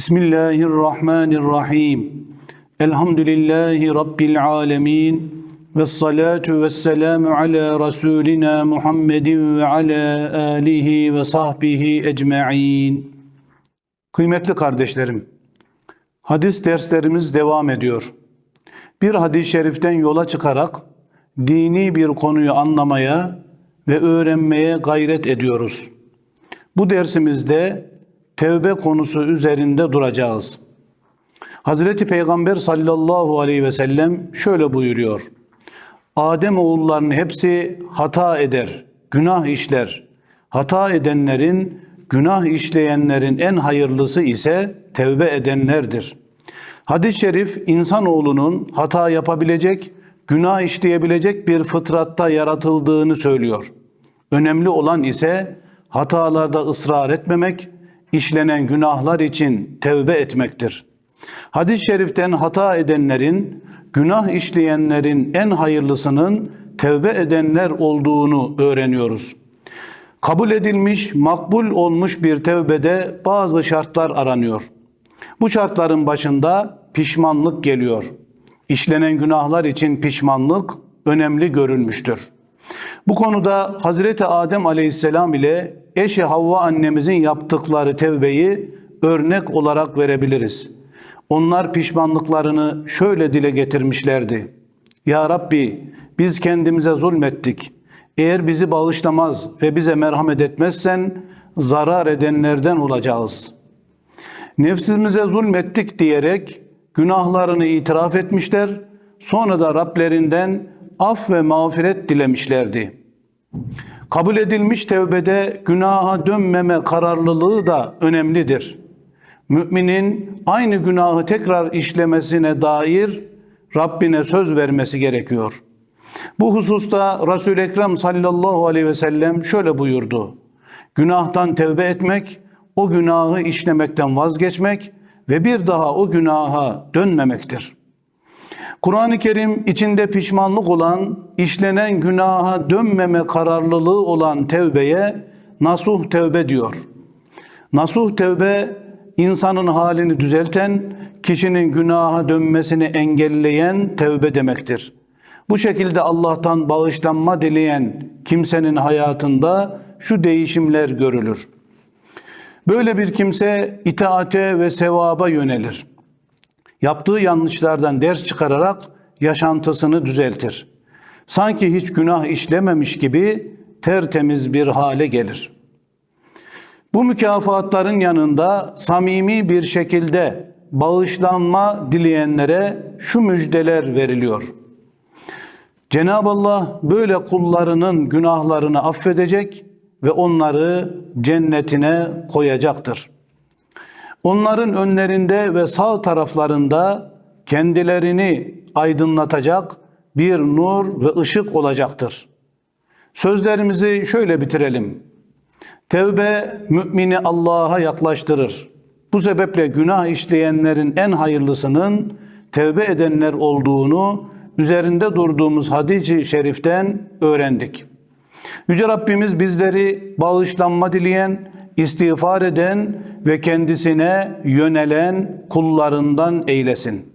Bismillahirrahmanirrahim. Elhamdülillahi Rabbil alemin. Ve salatu ve selamu ala Resulina Muhammedin ve ala alihi ve sahbihi ecma'in. Kıymetli kardeşlerim, hadis derslerimiz devam ediyor. Bir hadis-i şeriften yola çıkarak dini bir konuyu anlamaya ve öğrenmeye gayret ediyoruz. Bu dersimizde tevbe konusu üzerinde duracağız. Hazreti Peygamber sallallahu aleyhi ve sellem şöyle buyuruyor. Adem oğullarının hepsi hata eder, günah işler. Hata edenlerin, günah işleyenlerin en hayırlısı ise tevbe edenlerdir. Hadis-i şerif insanoğlunun hata yapabilecek, günah işleyebilecek bir fıtratta yaratıldığını söylüyor. Önemli olan ise hatalarda ısrar etmemek, işlenen günahlar için tevbe etmektir. Hadis-i şeriften hata edenlerin, günah işleyenlerin en hayırlısının tevbe edenler olduğunu öğreniyoruz. Kabul edilmiş, makbul olmuş bir tevbede bazı şartlar aranıyor. Bu şartların başında pişmanlık geliyor. İşlenen günahlar için pişmanlık önemli görülmüştür. Bu konuda Hazreti Adem Aleyhisselam ile eşi Havva annemizin yaptıkları tevbeyi örnek olarak verebiliriz. Onlar pişmanlıklarını şöyle dile getirmişlerdi. Ya Rabbi biz kendimize zulmettik. Eğer bizi bağışlamaz ve bize merhamet etmezsen zarar edenlerden olacağız. Nefsimize zulmettik diyerek günahlarını itiraf etmişler. Sonra da Rablerinden af ve mağfiret dilemişlerdi. Kabul edilmiş tevbede günaha dönmeme kararlılığı da önemlidir. Müminin aynı günahı tekrar işlemesine dair Rabbine söz vermesi gerekiyor. Bu hususta resul Ekrem sallallahu aleyhi ve sellem şöyle buyurdu. Günahtan tevbe etmek, o günahı işlemekten vazgeçmek ve bir daha o günaha dönmemektir. Kur'an-ı Kerim içinde pişmanlık olan, işlenen günaha dönmeme kararlılığı olan tevbeye nasuh tevbe diyor. Nasuh tevbe insanın halini düzelten, kişinin günaha dönmesini engelleyen tevbe demektir. Bu şekilde Allah'tan bağışlanma dileyen kimsenin hayatında şu değişimler görülür. Böyle bir kimse itaate ve sevaba yönelir. Yaptığı yanlışlardan ders çıkararak yaşantısını düzeltir. Sanki hiç günah işlememiş gibi tertemiz bir hale gelir. Bu mükafatların yanında samimi bir şekilde bağışlanma dileyenlere şu müjdeler veriliyor. Cenab-ı Allah böyle kullarının günahlarını affedecek ve onları cennetine koyacaktır. Onların önlerinde ve sağ taraflarında kendilerini aydınlatacak bir nur ve ışık olacaktır. Sözlerimizi şöyle bitirelim. Tevbe mümini Allah'a yaklaştırır. Bu sebeple günah işleyenlerin en hayırlısının tevbe edenler olduğunu üzerinde durduğumuz hadis-i şeriften öğrendik. Yüce Rabbimiz bizleri bağışlanma dileyen, istiğfar eden ve kendisine yönelen kullarından eylesin.